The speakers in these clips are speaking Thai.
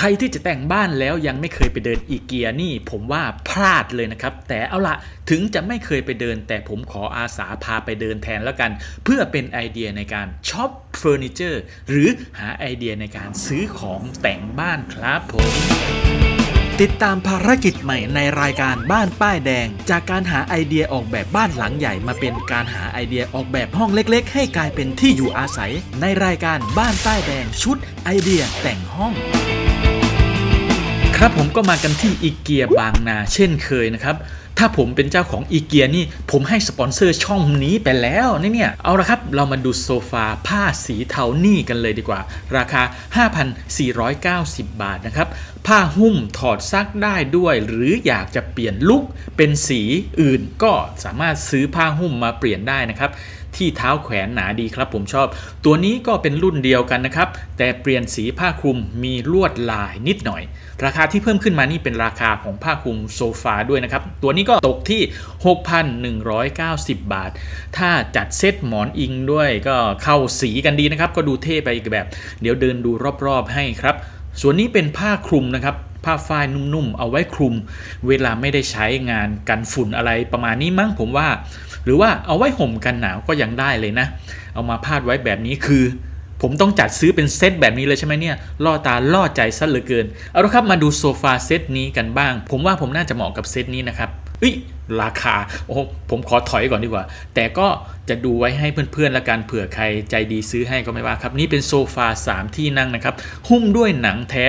ใครที่จะแต่งบ้านแล้วยังไม่เคยไปเดินอีเกียนี่ ผมว่าพลาดเลยนะครับ แต่เอาละถึงจะไม่เคยไปเดิน แต่ผมขออาสาพาไปเดินแทนแล้วกัน เพื่อเป็นไอเดียในการช็อปเฟอร์นิเจอร์หรือหาไอเดียในการซื้อของแต่งบ้านครับผมติดตามภารกิจใหม่ในรายการบ้านป้ายแดง จากการหาไอเดียออกแบบบ้านหลังใหญ่มาเป็นการหาไอเดียออกแบบห้องเล็ก ๆ ให้กลายเป็นที่อยู่อาศัย ในรายการบ้านป้ายแดงชุดไอเดียแต่งห้อง ครับผมก็มากันที่อีเกียบางนาเช่นเคยนะครับ ถ้าผมเป็นเจ้าของอีเกียนี่ผมให้สปอนเซอร์ช่องนี้ไปแล้วนี่เนี่ย เอาละครับเรามาดูโซฟาผ้าสีเทานี่กันเลยดีกว่า ราคา 5,490 บาทนะครับ ผ้าหุ้มถอดซักได้ด้วย หรืออยากจะเปลี่ยนลุคเป็นสีอื่นก็สามารถซื้อผ้าหุ้มมาเปลี่ยนได้นะครับ ที่เท้าแขวนหนาดีครับผมชอบ ตัวนี้ก็เป็นรุ่นเดียวกันนะครับ แต่เปลี่ยนสีผ้าคลุมมีลวดลายนิดหน่อย ราคาที่เพิ่มขึ้นมานี่เป็นราคาของผ้าคลุมโซฟาด้วยนะครับ ตัวนี้ก็ตกที่ 6,190 บาท ถ้าจัดเซตหมอนอิงด้วยก็เข้าสีกันดีนะครับ ก็ดูเท่ไปอีกแบบ เดี๋ยวเดินดูรอบๆให้ครับ ส่วนนี้เป็นผ้าคลุมนะครับผ้าฝ้ายนุ่มๆ เอาไว้คลุม เวลาไม่ได้ใช้งานกันฝุ่นอะไรประมาณนี้มั้งผมว่า รือว่าเอาไว้ห่มกันหนาวก็ยังได้เลยนะ เอามาพาดไว้แบบนี้คือ ผมต้องจัดซื้อเป็นเซตแบบนี้เลยใช่ไหมเนี่ยล่อตาล่อใจซะเหลือเกิน เอาละครับมาดูโซฟาเซตนี้กันบ้าง ผมว่าผมน่าจะเหมาะกับเซตนี้นะครับเอ้ย ราคาโอ้ผมขอถอยก่อนดีกว่า แต่ก็จะดูไว้ให้เพื่อนๆละกันเผื่อใครใจดีซื้อให้ก็ไม่ว่าครับ นี่เป็นโซฟา 3 ที่นั่งนะครับ หุ้มด้วยหนังแท้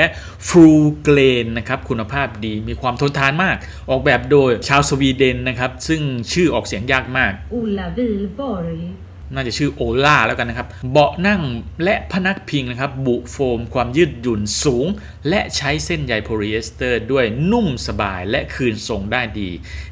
ฟรูเกรนนะครับคุณภาพดีมีความทนทานมาก ออกแบบโดยชาวสวีเดนนะครับ ซึ่งชื่อออกเสียงยากมากอุลาวิลบอร์ น่าจะชื่อโอล่าแล้วกันนะครับ เบาะนั่งและพนักพิงนะครับ บุโฟมความยืดหยุ่นสูง และใช้เส้นใยโพลีเอสเตอร์ ด้วยนุ่มสบายและคืนทรงได้ดี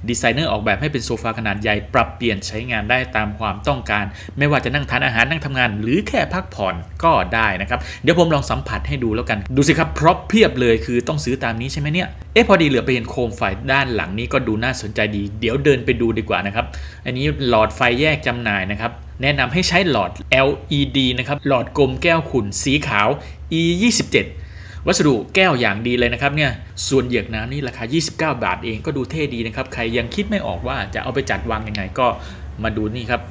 ดีไซเนอร์ออกแบบให้เป็นโซฟาขนาดใหญ่ปรับเปลี่ยนใช้งานได้ตามความต้องการ ไม่ว่าจะนั่งทานอาหารนั่งทำงาน หรือแค่พักผ่อนก็ได้นะครับ เดี๋ยวผมลองสัมผัสให้ดูแล้วกัน ดูสิครับพร็อพเพียบเลยคือต้องซื้อตามนี้ใช่ไหมเนี่ยเอ๊ะพอดีเหลือไปเห็นโคมไฟด้านหลังนี้ก็ดูน่าสนใจดี เดี๋ยวเดินไปดูดีกว่านะครับ อันนี้หลอดไฟแยกจำหน่ายนะครับ แนะนำให้ใช้หลอด LED นะครับหลอดกลมแก้วขุ่นสีขาว E 27วัสดุแก้วอย่างดีเลยนะครับเนี่ยส่วนเหยือกน้ำนี่ราคา 29 บาทเองก็ดูเท่ดีนะครับ ใครยังคิดไม่ออกว่าจะเอาไปจัดวางยังไงก็มาดูนี่ครับ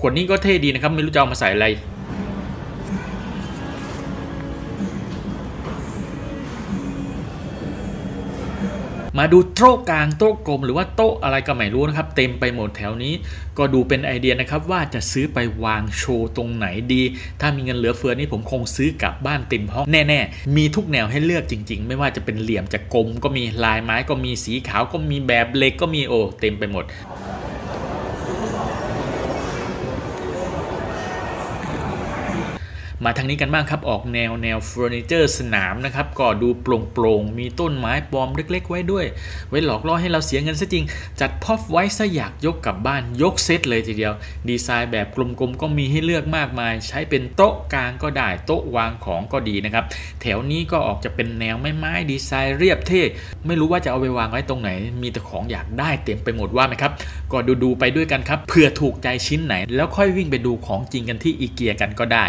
ขวดนี้ก็เท่ดีนะครับ ไม่รู้จะเอามาใส่อะไร มาดูโต๊ะกลางโต๊ะกลม หรือว่าโต๊ะอะไรก็ไม่รู้นะครับ เต็มไปหมดแถวนี้ ก็ดูเป็นไอเดียนะครับว่าจะซื้อไปวางโชว์ตรงไหนดี ถ้ามีเงินเหลือเฟือนี่ผมคงซื้อกลับบ้านเต็มห้องแน่ๆ มีทุกแนวให้เลือกจริง ๆ ไม่ว่าจะเป็นเหลี่ยมจะกลม ก็มีลายไม้ก็มีสีขาวก็มีแบบเล็กก็มีโอ้เต็มไปหมด มาทางนี้กันบ้างครับ ออกแนวแนวเฟอร์นิเจอร์สนามนะครับ ก็ดูโปร่งๆมีต้นไม้ปลอมเล็ก ๆ ไว้ด้วย ไว้หลอกล่อให้เราเสียเงินซะจริง จัดพอฟไว้ซะอยากยกกลับบ้านยกเซตเลยทีเดียว ดีไซน์แบบกลมๆก็มีให้เลือกมากมาย ใช้เป็นโต๊ะกลางก็ได้โต๊ะวางของก็ดีนะครับ แถวนี้ก็ออกจะเป็นแนวไม้ไม้ดีไซน์เรียบเท่ไม่รู้ว่าจะเอาไปวางไว้ตรงไหน มีแต่ของอยากได้เต็มไปหมดว่าไหมครับก็ดูๆไปด้วยกันครับเผื่อถูกใจชิ้นไหน แล้วค่อยวิ่งไปดูของจริงกันที่อีเกียกันก็ได้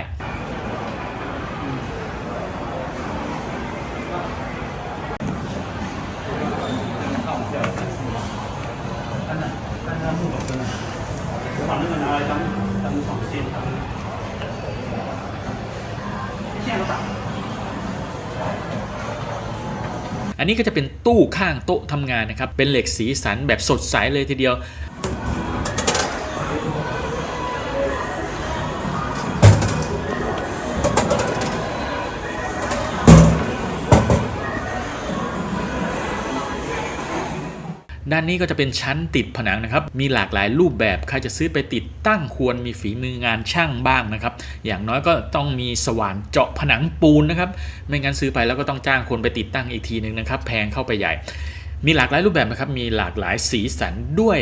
อยทั้งทั้นอันนี้ก็จะเป็นตู้ข้างโต๊ะทำงานนะครับ เป็นเหล็กสีสันแบบสดใสเลยทีเดียว ด้านนี้ก็จะเป็นชั้นติดผนังนะครับ มีหลากหลายรูปแบบใครจะซื้อไปติดตั้งควรมีฝีมืองานช่างบ้างนะครับ อย่างน้อยก็ต้องมีสว่านเจาะผนังปูนนะครับ ไม่งั้นซื้อไปแล้วก็ต้องจ้างคนไปติดตั้งอีกทีหนึ่งนะครับ แพงเข้าไปใหญ่ มีหลากหลายรูปแบบนะครับ มีหลากหลายสีสันด้วย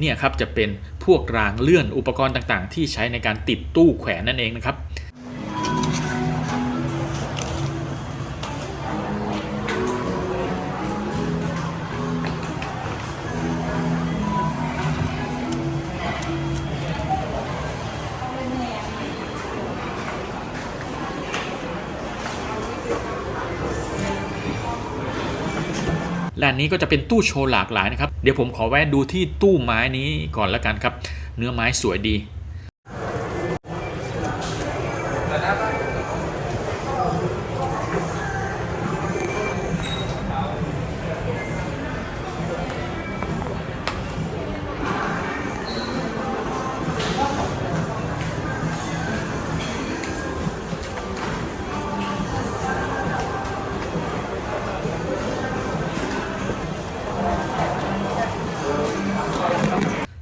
เนี่ยครับจะเป็นพวกรางเลื่อนอุปกรณ์ต่างๆ ที่ใช้ในการติดตู้แขวนนั่นเองนะครับ และอันนี้ก็จะเป็นตู้โชว์หลากหลายนะครับ เดี๋ยวผมขอแวะดูที่ตู้ไม้นี้ก่อนละกันครับ เนื้อไม้สวยดี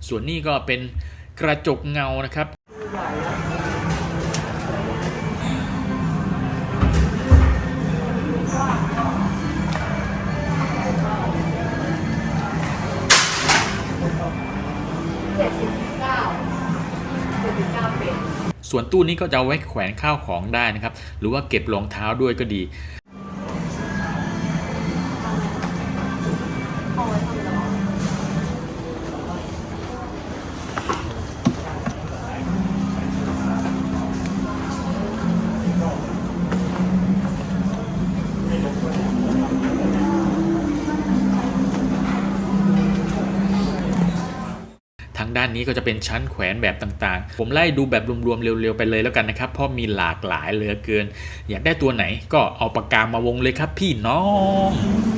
ส่วนนี้ก็เป็นกระจกเงานะครับส่วนตู้นี้ก็จะเอาไว้แขวนข้าวของได้นะครับ หรือว่าเก็บรองเท้าด้วยก็ดีานนี้ก็จะเป็นชั้นแขวนแบบต่างๆ ผมไล่ดูแบบรวมๆเร็วๆไปเลยแล้วกันนะครับ เพราะมีหลากหลายเหลือเกิน อยากได้ตัวไหนก็เอาปากกามาวงเลยครับพี่น้อง